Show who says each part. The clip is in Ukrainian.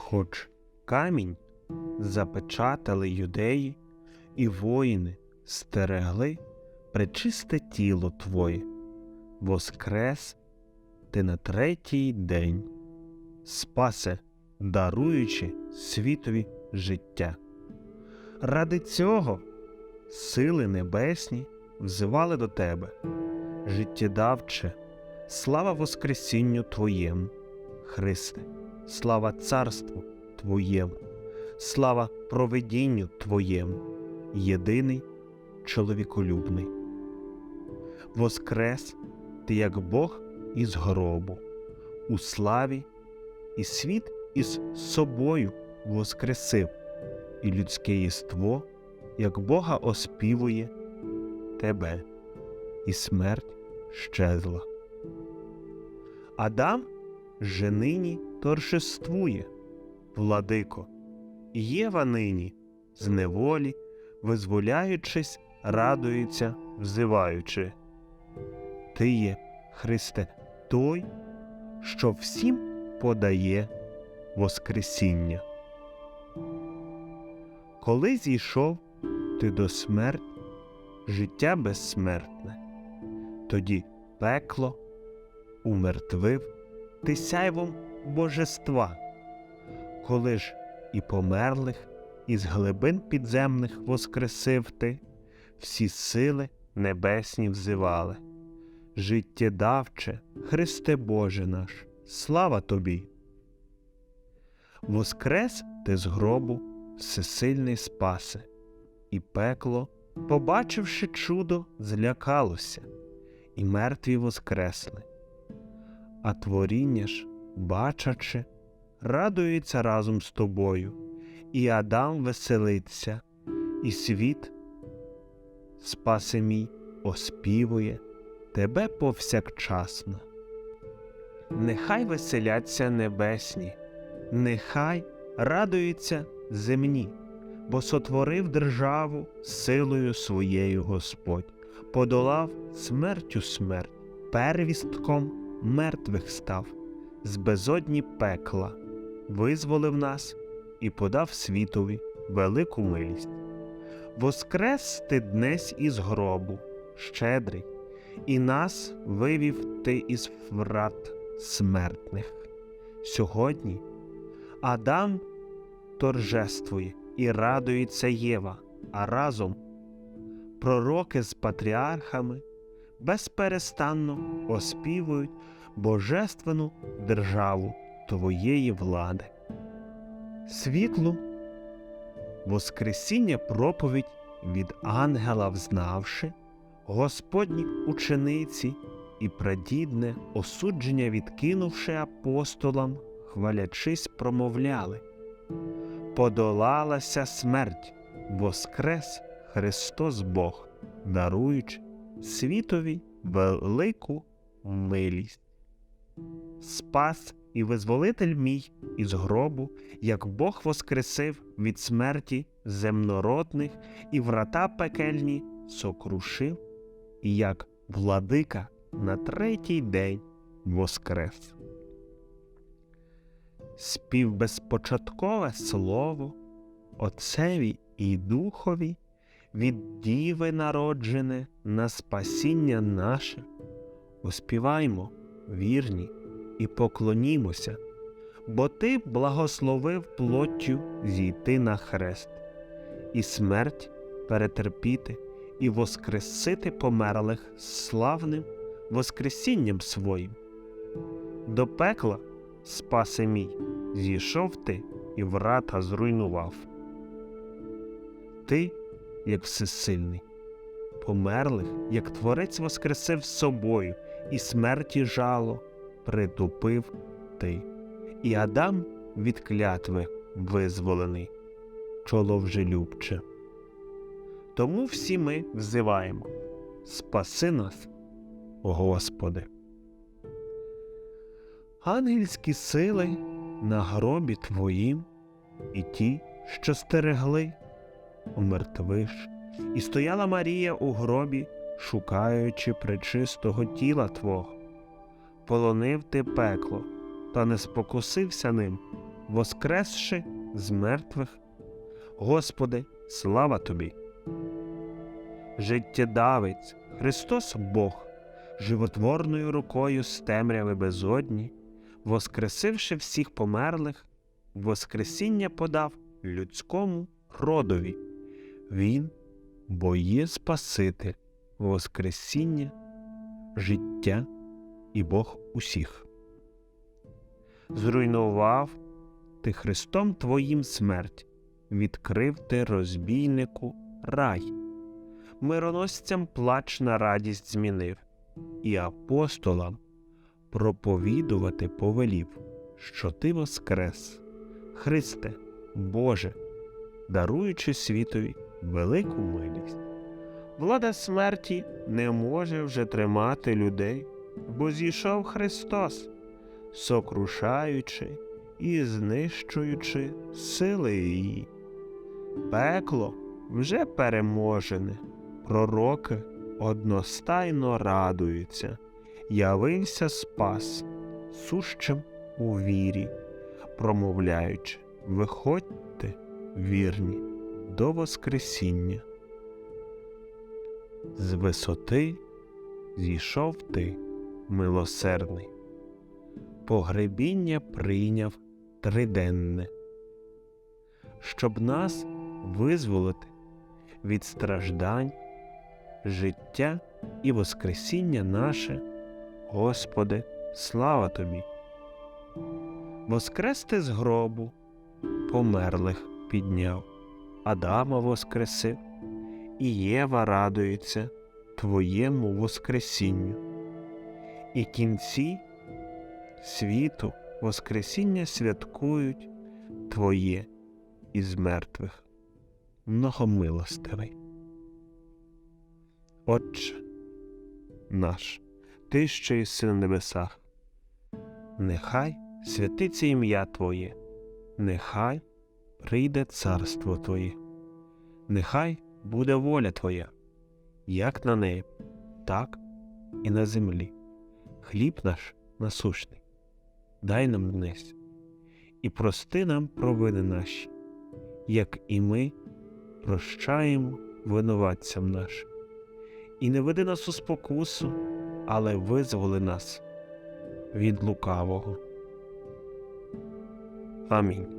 Speaker 1: Хоч камінь запечатали юдеї, і воїни стерегли пречисте тіло Твоє, воскрес ти на третій день, спасе, даруючи світові життя. Ради цього сили небесні взивали до Тебе, життєдавче, слава Воскресінню Твоєму, Христе, слава Царству Твоєму, слава провидінню Твоєму, єдиний чоловіколюбний. Воскрес ти як Бог із гробу, у славі, і світ із собою воскресив, і людське єство, як Бога оспівує тебе, і смерть щезла. Адам же нині торжествує, владико, Єва нині з неволі, визволяючись, радується, взиваючи. Ти є, Христе, той, що всім подає Воскресіння. Коли зійшов ти до смерті, життя безсмертне, тоді пекло умертвив ти сяйвом божества, коли ж і померлих із глибин підземних воскресив ти, всі сили небесні взивали. Життєдавче, Христе Боже наш, слава тобі. Воскрес ти з гробу, всесильний спасе, і пекло, побачивши чудо, злякалося, і мертві воскресли. А творіння ж, бачачи, радується разом з тобою, і Адам веселиться, і світ, спасе мій, оспівує тебе повсякчасно. Нехай веселяться небесні, нехай радуються земні, бо сотворив державу силою своєю Господь, подолав смертю смерть, первістком мертвих став, з безодні пекла, визволив нас і подав світові велику милість. Воскрес ти днесь із гробу, щедрий, і нас вивів ти із врат смертних. Сьогодні Адам торжествує і радується Єва, а разом пророки з патріархами безперестанно оспівують божественну державу Твоєї влади. Світлу, Воскресіння проповідь від ангела взнавши, Господні учениці і прадідне осудження відкинувши апостолам, хвалячись, промовляли Подолалася смерть, воскрес Христос Бог, даруючи світові велику милість. Спас і визволитель мій із гробу, як Бог воскресив від смерті земнородних і врата пекельні сокрушив, і як владика на третій день воскрес. Співбезпочаткове слово Отцеві і Духові від Діви народжене на спасіння наше, оспіваймо вірні і поклонімося, бо Ти благословив плоттю зійти на хрест, і смерть перетерпіти, і воскресити померлих славним Воскресінням своїм. До пекла, спаси мій, зійшов ти і врата зруйнував. Ти, як всесильний, померлих, як творець воскресив собою, і смерті жало притупив ти, і Адам від клятви визволений, чоло вже любче. Тому всі ми взиваємо Спаси нас, Господи. Ангельські сили на гробі Твоїм, і ті, що стерегли, умертвиш, і стояла Марія у гробі, шукаючи пречистого тіла Твого. Полонив ти пекло, та не спокусився ним, воскресши з мертвих. Господи, слава тобі! Життєдавець, Христос Бог, животворною рукою з темряви безодні, воскресивши всіх померлих, Воскресіння подав людському родові. Він, бо є Спаситель, Воскресіння, життя і Бог усіх. Зруйнував ти Христом Твоїм смерть, відкрив ти розбійнику рай, мироносцям плач на радість змінив, і апостолам проповідувати повелів, що ти воскрес. Христе, Боже, даруючи світові велику милість. Влада смерті не може вже тримати людей, бо зійшов Христос, сокрушаючи і знищуючи сили її. Пекло вже переможене, пророки одностайно радуються, явився спас, сущим у вірі промовляючи, виходьте, вірні, до Воскресіння. З висоти зійшов ти, милосердний, погребіння прийняв триденне, щоб нас визволити від страждань, життя і Воскресіння наше, Господи, слава Тобі! Воскрести з гробу, померлих підняв, Адама воскресив, і Єва радується Твоєму Воскресінню. І кінці світу Воскресіння святкують Твоє із мертвих, многомилостивий. Отче наш, Ти, що єси на небесах, нехай святиться ім'я Твоє, нехай прийде царство Твоє, нехай буде воля Твоя, як на небі, так і на землі. Хліб наш насущний, дай нам днес, і прости нам провини наші, як і ми прощаємо винуватцям нашим. І не веди нас у спокусу, але визволи нас від лукавого. Амінь.